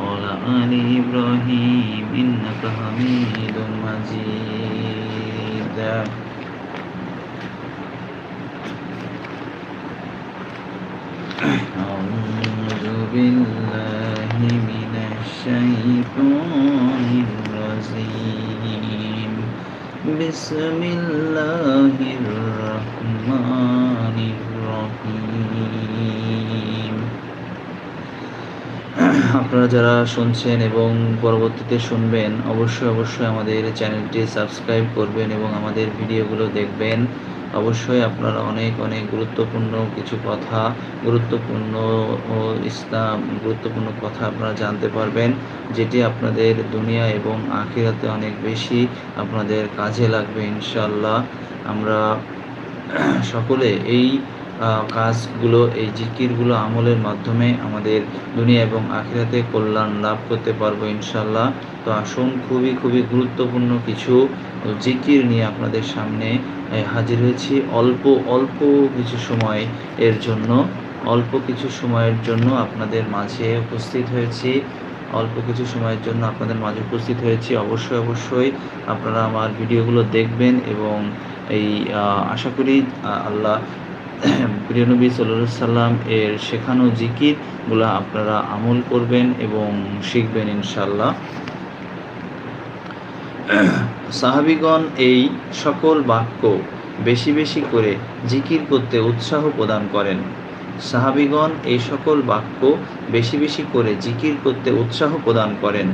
وعلى آل إبراهيم إنك حميد مجيد أعوذ بالله من الشيطان الرجيم بسم الله الرحمن الرحيم আপনারা যারা শুনছেন এবং পরবর্তীতে শুনবেন, অবশ্যই অবশ্যই আমাদের চ্যানেলটি সাবস্ক্রাইব করবেন এবং আমাদের ভিডিওগুলো দেখবেন। অবশ্যই আপনারা অনেক অনেক গুরুত্বপূর্ণ কিছু কথা, গুরুত্বপূর্ণ ইসলাম, গুরুত্বপূর্ণ কথা আপনারা জানতে পারবেন, যেটি আপনাদের দুনিয়া এবং আখিরাতে অনেক বেশি আপনাদের কাজে লাগবে ইনশাল্লাহ আমরা সকলে এই কাজগুলো, এই জিকিরগুলো আমলের মাধ্যমে আমাদের দুনিয়া এবং আখিরাতে কল্যাণ লাভ করতে পারব ইনশাল্লাহ তো আসুন, খুবই খুবই গুরুত্বপূর্ণ কিছু জিকির নিয়ে আপনাদের সামনে হাজির হয়েছি। অল্প অল্প কিছু সময় এর জন্য, অল্প কিছু সময়ের জন্য আপনাদের মাঝে উপস্থিত হয়েছি। অল্প কিছু সময়ের জন্য আপনাদের মাঝে উপস্থিত হয়েছি। অবশ্যই অবশ্যই আপনারা আমার ভিডিওগুলো দেখবেন এবং এই আশা করি আল্লাহ প্রিয় নবী সাল্লাম এর শেখানো জিকিরগুলো আপনারা আমল করবেন এবং শিখবেন ইনশাল্লাহ সাহাবিগণ এই সকল বাক্য বেশি বেশি করে জিকির করতে উৎসাহ প্রদান করেন। সাহাবিগণ এই সকল বাক্য বেশি বেশি করে জিকির করতে উৎসাহ প্রদান করেন।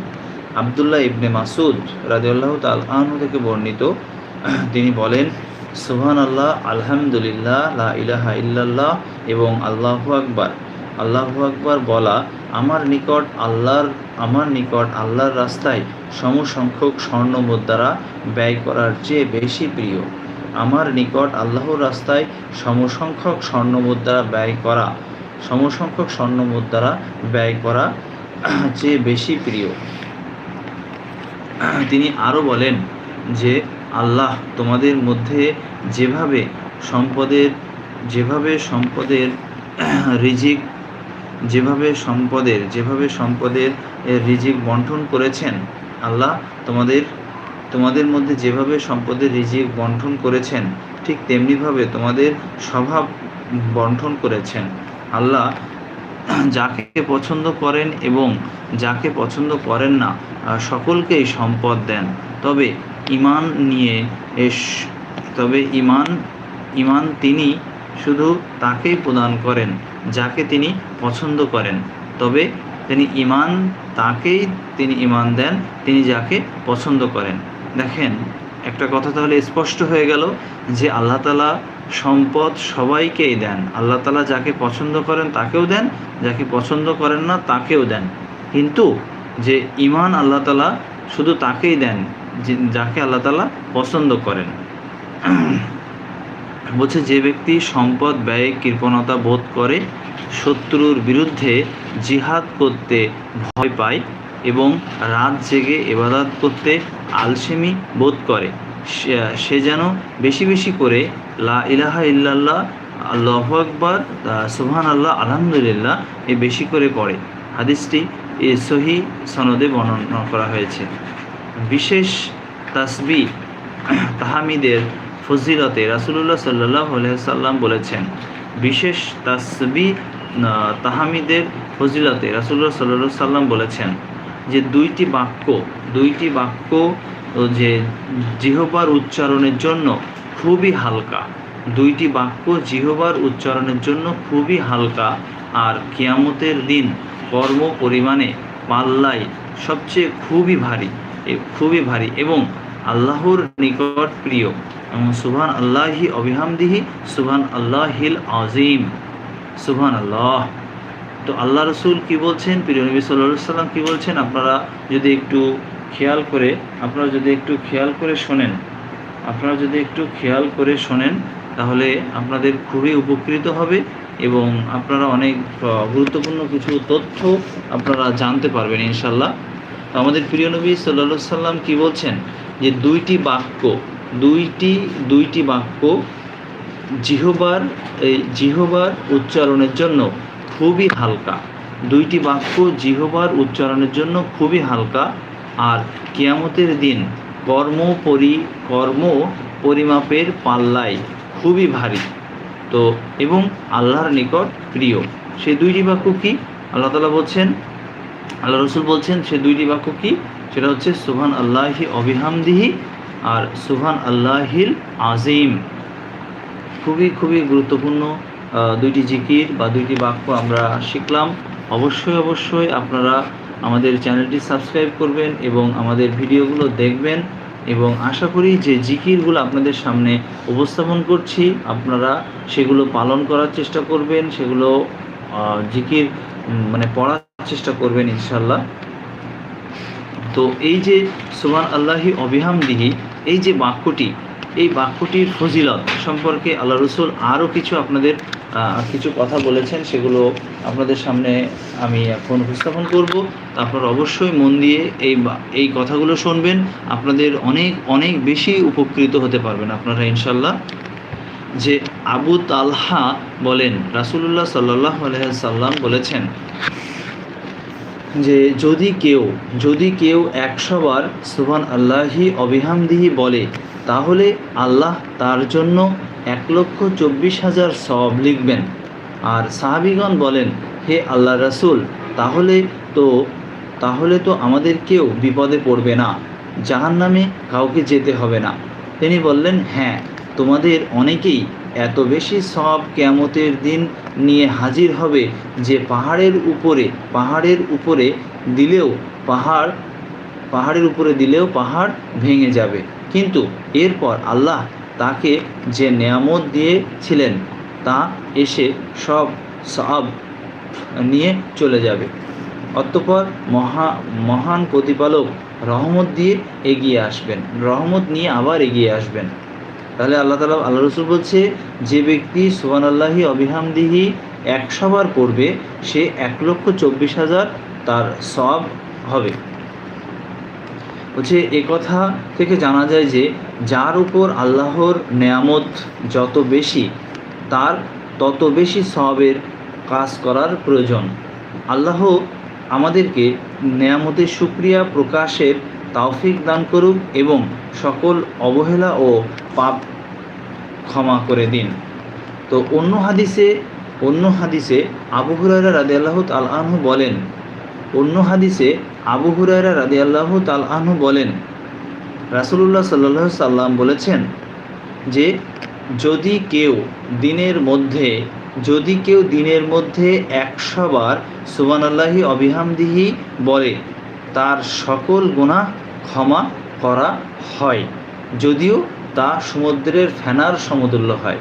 আবদুল্লাহ ইবনে মাসুদ রাজিউল্লাহ তাল আনহু থেকে বর্ণিত, তিনি বলেন সুহান আল্লাহ আলহামদুলিল্লাহ, লা ইলাহা ইল্লাল্লাহ এবং আল্লাহু আকবার। আল্লাহু আকবার বলা আমার নিকট আল্লাহর, আমার নিকট আল্লাহর রাস্তায় সমসংখ্যক স্বর্ণ মুদ্রা ব্যয় করার চেয়ে বেশি প্রিয়। আমার নিকট আল্লাহর রাস্তায় সমসংখ্যক স্বর্ণ মুদ্রা ব্যয় করা, সমসংখ্যক স্বর্ণ মুদ্রা ব্যয় করা চেয়ে বেশি প্রিয়। তিনি আরও বলেন যে আল্লাহ তোমাদের মধ্যে যেভাবে সম্পদের যেভাবে সম্পদের রিজিক, যেভাবে সম্পদের যেভাবে সম্পদের রিজিক বন্টন করেছেন, আল্লাহ তোমাদের তোমাদের মধ্যে যেভাবে সম্পদের রিজিক বন্টন করেছেন, ঠিক তেমনিভাবে তোমাদের স্বভাব বন্টন করেছেন। আল্লাহ যাকে পছন্দ করেন এবং যাকে পছন্দ করেন না সকলকেই সম্পদ দেন। তবে ইমান নিয়ে এস, তবে ইমান ইমান তিনি শুধু তাকেই প্রদান করেন, যাকে তিনি পছন্দ করেন। তবে তিনি ইমান তাকেই তিনি ইমান দেন, তিনি যাকে পছন্দ করেন। দেখেন, একটা কথা তাহলে স্পষ্ট হয়ে গেল যে আল্লাহ তালা সম্পদ সবাইকেই দেন। আল্লাহ তালা যাকে পছন্দ করেন তাকেও দেন, যাকে পছন্দ করেন না তাকেও দেন। কিন্তু যে ইমান আল্লাহ তালা শুধু তাকেই দেন যাকে আল্লাহ তালা পছন্দ করেন। বলছে, যে ব্যক্তি সম্পদ, ব্যয়ে, কৃপণতা বোধ করে, শত্রুর বিরুদ্ধে জিহাদ করতে ভয় পায় এবং রাত জেগে এবাদাত করতে আলসেমি বোধ করে। সে- যেন বেশি বেশি করে, লা ইলাহা ইল্লাল্লাহ, আল্লাহ আকবর সুহান আল্লাহ আলহামদুলিল্লাহ, এ বেশি করে পড়ে। হাদিসটি এ সহি সনদে বর্ণনা করা হয়েছে। বিশেষ তাসবি তাহামিদের ফজিলতে রাসুলুল্লাহ সাল্লাহ সাল্লাম বলেছেন, বিশেষ তাসবি তাহামিদের ফজিলতে রাসুল্লাহ সাল্লাহ সাল্লাম বলেছেন যে দুইটি বাক্য দুইটি বাক্য যে জিহবার উচ্চারণের জন্য খুবই হালকা, দুইটি বাক্য জিহবার উচ্চারণের জন্য খুবই হালকা আর কিয়ামতের দিন কর্ম পরিমাণে পাল্লায় সবচেয়ে খুবই ভারী। খুবই ভারী এবং আল্লাহর নিকট প্রিয়। এবং সুবহান আল্লাহি অবিহামদিহি সুবহান আল্লাহিল আজিম সুবহান আল্লাহ তো আল্লাহ রসুল কি বলছেন? প্রিয় নবী সাল্লাম কি বলছেন? আপনারা যদি একটু খেয়াল করে, আপনারা যদি একটু খেয়াল করে শোনেন, আপনারা যদি একটু খেয়াল করে শোনেন, তাহলে আপনাদের খুবই উপকৃত হবে এবং আপনারা অনেক গুরুত্বপূর্ণ কিছু তথ্য আপনারা জানতে পারবেন ইনশাল্লাহ আমাদের প্রিয় নবী সাল্লা সাল্লাম কি বলছেন? যে দুইটি বাক্য, দুইটি দুইটি বাক্য জিহবার, এই জিহবার উচ্চারণের জন্য খুবই হালকা। দুইটি বাক্য জিহবার উচ্চারণের জন্য খুবই হালকা। আর কিয়ামতের দিন কর্ম পরি, কর্ম পরিমাপের পাল্লায় খুবই ভারী। তো, এবং আল্লাহর নিকট প্রিয়। সেই দুইটি বাক্য কি? আল্লাহ তালা বলছেন আল্লাহ রসুল বলছেন, সে দুইটি বাক্য কি? সেটা হচ্ছে সুহান আল্লাহি অবিহামদিহি আর সুহান আল্লাহিল আজিম খুবই খুবই গুরুত্বপূর্ণ দুইটি জিকির বা দুইটি বাক্য আমরা শিখলাম। অবশ্যই অবশ্যই আপনারা আমাদের চ্যানেলটি সাবস্ক্রাইব করবেন এবং আমাদের ভিডিওগুলো দেখবেন এবং আশা করি যে জিকিরগুলো আপনাদের সামনে উপস্থাপন করছি, আপনারা সেগুলো পালন করার চেষ্টা করবেন, সেগুলো জিকির মানে পড়ার চেষ্টা করবেন ইনশাল্লাহ তো এই যে সুবান আল্লাহি অবিহামদিহি, এই যে বাক্যটি, এই বাক্যটির ফজিলত সম্পর্কে আল্লাহ রসুল আরও কিছু আপনাদের কিছু কথা বলেছেন, সেগুলো আপনাদের সামনে আমি এখন উপস্থাপন করব। আপনারা অবশ্যই মন দিয়ে এই এই কথাগুলো শুনবেন। আপনাদের অনেক অনেক বেশি উপকৃত হতে পারবেন আপনারা ইনশাল্লাহ যে আবু তালহা বলেন, রাসুলুল্লাহ সাল্লাহ সাল্লাম বলেছেন যে, যদি কেউ যদি কেউ একশোবার সুবহান আল্লাহি অবিহামদিহি বলে, তাহলে আল্লাহ তার জন্য এক লক্ষ চব্বিশ হাজার সব লিখবেন। আর সাহাবিগণ বলেন, হে আল্লাহ রাসূল, তাহলে তো তাহলে তো আমাদের কেউ বিপদে পড়বে না জাহান নামে কাউকে যেতে হবে না। তিনি বললেন হ্যাঁ। তোমাদের অনেকেই এত বেশি সব কেয়ামতের দিন নিয়ে হাজির হবে যে পাহাড়ের উপরে পাহাড়ের উপরে দিলেও পাহাড়, পাহাড়ের উপরে দিলেও পাহাড় ভেঙে যাবে। কিন্তু এরপর আল্লাহ তাকে যে নেয়ামত দিয়েছিলেন, তা এসে সব সব নিয়ে চলে যাবে। অতঃপর মহা, মহান প্রতিপালক রহমত দিয়ে এগিয়ে আসবেন। রহমত নিয়ে আবার এগিয়ে আসবেন। তাহলে আল্লাহ তালা আল্লাহ রসুল বলছে, যে ব্যক্তি সুবান আল্লাহি অবিহামদিহি একশোবার পড়বে, সে এক লক্ষ চব্বিশ হাজার তার সব হবে। বলছে, এ কথা থেকে জানা যায় যে, যার উপর আল্লাহর নেয়ামত যত বেশি, তার তত বেশি সবের কাজ করার প্রয়োজন। আল্লাহ আমাদেরকে নেয়ামতের সুক্রিয়া প্রকাশের তাওফিক দান করুক এবং সকল অবহেলা ও পাপ ক্ষমা করে দিন। তো অন্য হাদিসে অন্য হাদিসে আবু হুরায়রা রাদি আল্লাহ তাল আনহু বলেন, অন্য হাদিসে আবু হুরায়রা রাদি আল্লাহ তাল আনহু বলেন, রাসুলুল্লাহ সাল্লাহ সাল্লাম বলেছেন যে, যদি কেউ দিনের মধ্যে, যদি কেউ দিনের মধ্যে একশোবার সুবান আল্লাহি অবিহামদিহি বলে, তার সকল গুনাহ ক্ষমা করা হয়, যদিও তা সমুদ্রের ফেনার সমতুল্য হয়।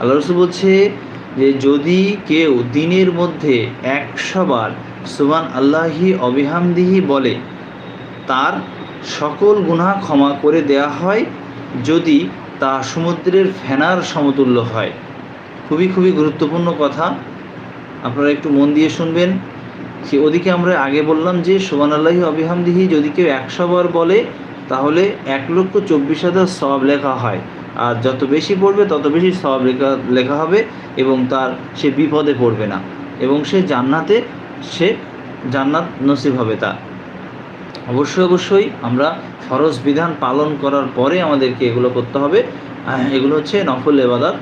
আল্লাহ রসুল বলছে যে, যদি কেউ দিনের মধ্যে একশোবার সুবান আল্লাহি অবিহামদিহি বলে, তার সকল গুনাহ ক্ষমা করে দেয়া হয়, যদি তা সমুদ্রের ফেনার সমতুল্য হয়। খুবই খুবই গুরুত্বপূর্ণ কথা। আপনারা একটু মন দিয়ে শুনবেন। সে ওদিকে আমরা আগে বললাম যে সোমান আল্লাহি অবিহামদিহি যদি কেউ একশো বার বলে, তাহলে এক লক্ষ চব্বিশ হাজার সব লেখা হয়। আর যত বেশি পড়বে, তত বেশি সব লেখা লেখা হবে এবং তার সে বিপদে পড়বে না। এবং সে জান্নাতে, সে জান্নাত নসিব হবে তার। অবশ্যই অবশ্যই আমরা ফরজ বিধান পালন করার পরে আমাদেরকে এগুলো করতে হবে। এগুলো হচ্ছে নফল এবাদাত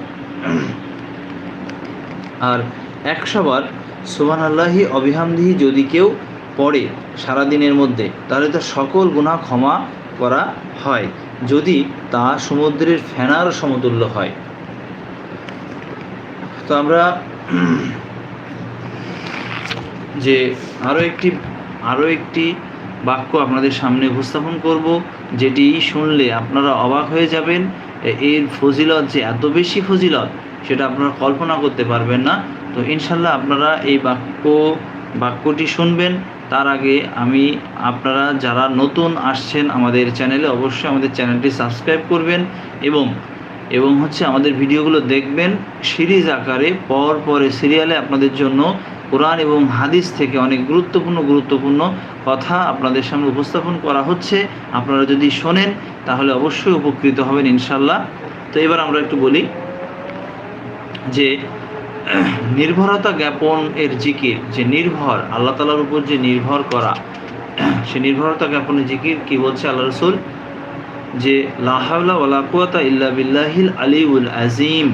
আর একশোবার সুবান আল্লাহি অবিহামদিহি যদি কেউ পড়ে সারাদিনের মধ্যে, তাহলে তার সকল গুনাহ ক্ষমা করা হয়। যদি তা সমুদ্রের ফেনার সমতুল্য হয়। তো আমরা যে আরও একটি আরও একটি বাক্য আপনাদের সামনে উপস্থাপন করব, যেটি শুনলে আপনারা অবাক হয়ে যাবেন, এর ফজিলত যে এত বেশি ফজিলত, সেটা আপনারা কল্পনা করতে পারবেন না। তো ইনশাল্লাহ আপনারা এই বাক্য, বাক্যটি শুনবেন। তার আগে আমি, আপনারা যারা নতুন আসছেন আমাদের চ্যানেলে, অবশ্যই আমাদের চ্যানেলটি সাবস্ক্রাইব করবেন এবং এবং হচ্ছে আমাদের ভিডিওগুলো দেখবেন। সিরিজ আকারে, পর পরে সিরিয়ালে আপনাদের জন্য কোরআন এবং হাদিস থেকে অনেক গুরুত্বপূর্ণ গুরুত্বপূর্ণ কথা আপনাদের সামনে উপস্থাপন করা হচ্ছে। আপনারা যদি শোনেন, তাহলে অবশ্যই উপকৃত হবেন ইনশাল্লাহ। তো এবার আমরা একটু বলি যে নির্ভরতা জ্ঞাপন এর জিকির, যে নির্ভর, আল্লাহ তালার উপর যে নির্ভর করা, সে নির্ভরতা জ্ঞাপনের জিকির কি বলছে আল্লাহ রসুল? যে লাহাউলা ইল্লা বিল্লাহিল আলিউল আজিম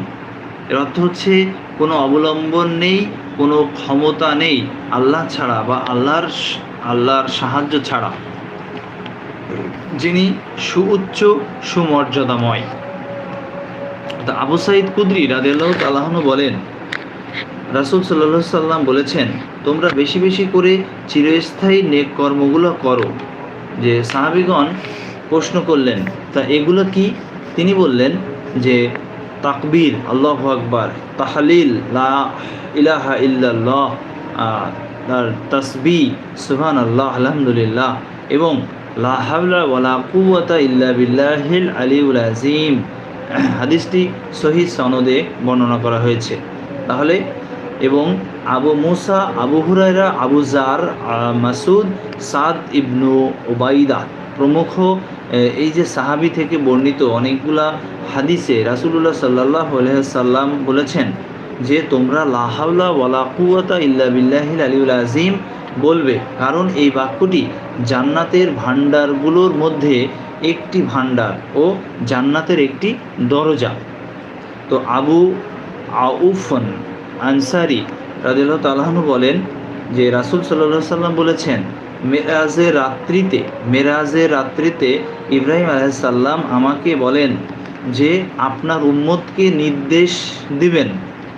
এর অর্থ হচ্ছে কোনো অবলম্বন নেই, কোনো ক্ষমতা নেই, আল্লাহ ছাড়া বা আল্লাহর আল্লাহর সাহায্য ছাড়া। যিনি সুউচ্চ সুমর্যাদাময়। আবু সাইদ কুদ্রি রাদিয়াল্লাহু তাআলাহু বলেন রাসূল আলাইহি সাল্লাম বলেছেন, তোমরা বেশি বেশি করে চিরস্থায়ী নেক কর্মগুলো করো। যে সাহাবিগণ প্রশ্ন করলেন, তা এগুলো কি? তিনি বললেন যে, তাকবীর, আল্লাহ আকবার, তাহলিল, লা ইলাহা ইল্লাল্লাহ তার তসবি সুবহান আল্লাহ আলহামদুলিল্লাহ, এবং লা হাওলা ওয়ালা বিল্লাহিল আজিম হাদিসটি সহি সনদে বর্ণনা করা হয়েছে। তাহলে এবং Abu Musa, Abu Hurairah Abu Dhar Masud Saad Ibn Ubaidah প্রমুখ এই যে সাহাবি থেকে বর্ণিত অনেকগুলা হাদিসে রাসুলুল্লাহ সাল্লাহ সাল্লাম বলেছেন যে, তোমরা লাহাউলা ওয়ালা কুয়াতা ইল্লা বিল্লাহিল আলিউল আজিম বলবে। কারণ এই বাক্যটি জান্নাতের ভাণ্ডারগুলোর মধ্যে একটি ভাণ্ডার ও জান্নাতের একটি দরজা। তো আবু আউফন আনসারি রাদিল্লাহ তালাহনু বলেন যে রাসুল সাল্লাহ সাল্লাম বলেছেন মেরাজের রাত্রিতে মেরাজের রাত্রিতে ইব্রাহিম আলাইসাল্লাম আমাকে বলেন যে আপনার উম্মতকে নির্দেশ দিবেন,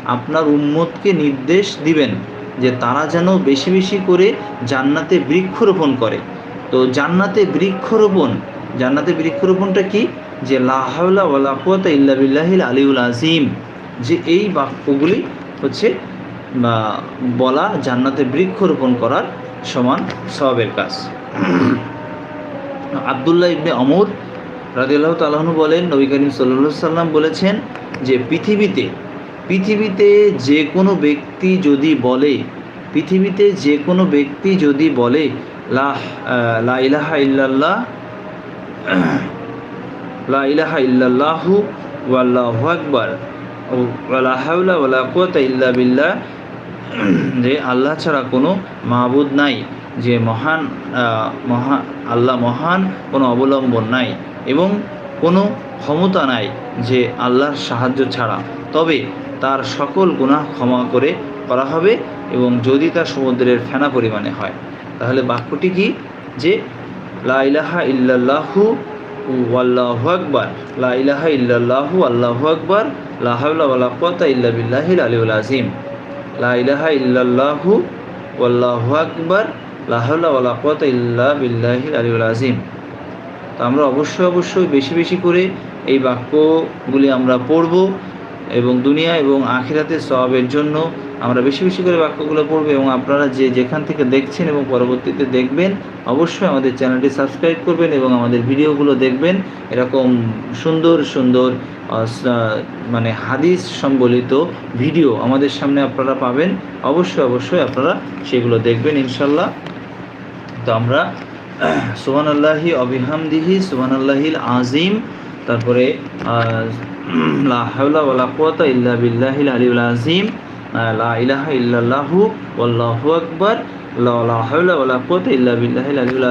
আপনার উম্মতকে নির্দেশ দিবেন যে তারা যেন বেশি বেশি করে জান্নাতে বৃক্ষরোপণ করে। তো জান্নাতে বৃক্ষরোপণ, জান্নাতে বৃক্ষরোপণটা কি? যে লাহাউলা ওয়ালা কুয়াতা ইল্লা বিল্লাহিল আলিউল আজিম, যে এই বাক্যগুলি হচ্ছে বলা জান্নাতে বৃক্ষরোপণ করার সমান সবের কাজ। আবদুল্লাহ ইবনে অমর রাদিল্লাহ তালাহনু বলেন নবী করিম সাল্লা সাল্লাম বলেছেন যে পৃথিবীতে পৃথিবীতে যে কোনো ব্যক্তি যদি বলে পৃথিবীতে যে কোনো ব্যক্তি যদি বলে লা আহ, লা ইলাহা ইল্লাল্লাহ লা ইল্লাল্লাহু ওয়াল্লাহু আকবার ইল্লা যে আল্লাহ ছাড়া কোনো মাহবুদ নাই, যে মহান মহা, আল্লাহ মহান, কোনো অবলম্বন নাই এবং কোনো ক্ষমতা নাই যে আল্লাহর সাহায্য ছাড়া। তবে তার সকল গুনাহ ক্ষমা করে করা হবে এবং যদি তা সমুদ্রের ফেনা পরিমাণে হয়। তাহলে বাক্যটি কি? যে লা ইলাহা ইল্লাল্লাহু ওয়াল্লাহু আকবর লা ইলাহা ইল্লাল্লাহু আল্লাহু আকবার লা হাওলা ওয়ালা কুওয়াতা ইল্লা বিল্লাহিল আলিউল আজিম লা ইলাহা ইল্লাল্লাহু ওয়াল্লাহু আকবর লা হাওলা ওয়ালা কুওয়াতা ইল্লা বিল্লাহিল আলিউল আজিম তো আমরা অবশ্যই অবশ্যই বেশি বেশি করে এই বাক্যগুলি আমরা পড়ব। এবং দুনিয়া এবং আখিরাতে সবের জন্য আমরা বেশি বেশি করে বাক্যগুলো পড়ব এবং আপনারা যে যেখান থেকে দেখছেন এবং পরবর্তীতে দেখবেন, অবশ্যই আমাদের চ্যানেলটি সাবস্ক্রাইব করবেন এবং আমাদের ভিডিওগুলো দেখবেন। এরকম সুন্দর সুন্দর মানে হাদিস সম্বলিত ভিডিও আমাদের সামনে আপনারা পাবেন। অবশ্যই অবশ্যই আপনারা সেগুলো দেখবেন ইনশাল্লাহ। তো আমরা সুবান আল্লাহি অবিহামদিহি সুবান আল্লাহিল আজিম তারপরে লা লা ইলাহা ইল্লাল্লাহু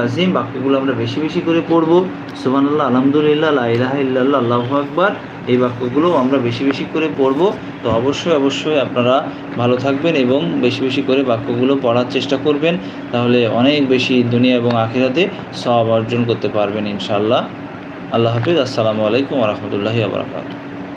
আজিম বাক্যগুলো আমরা বেশি বেশি করে পড়ব। সুবহানাল্লাহ, আলহামদুলিল্লাহ ইল্লাল্লাহ, আল্লাহু আকবার, এই বাক্যগুলো আমরা বেশি বেশি করে পড়ব। তো অবশ্যই অবশ্যই আপনারা ভালো থাকবেন এবং বেশি বেশি করে বাক্যগুলো পড়ার চেষ্টা করবেন। তাহলে অনেক বেশি দুনিয়া এবং আখিরাতে সব অর্জন করতে পারবেন ইনশাআল্লাহ। আল্লাহ হাফিজ, আসসালামু আলাইকুম রহমতুল্লাহি আবরাকাত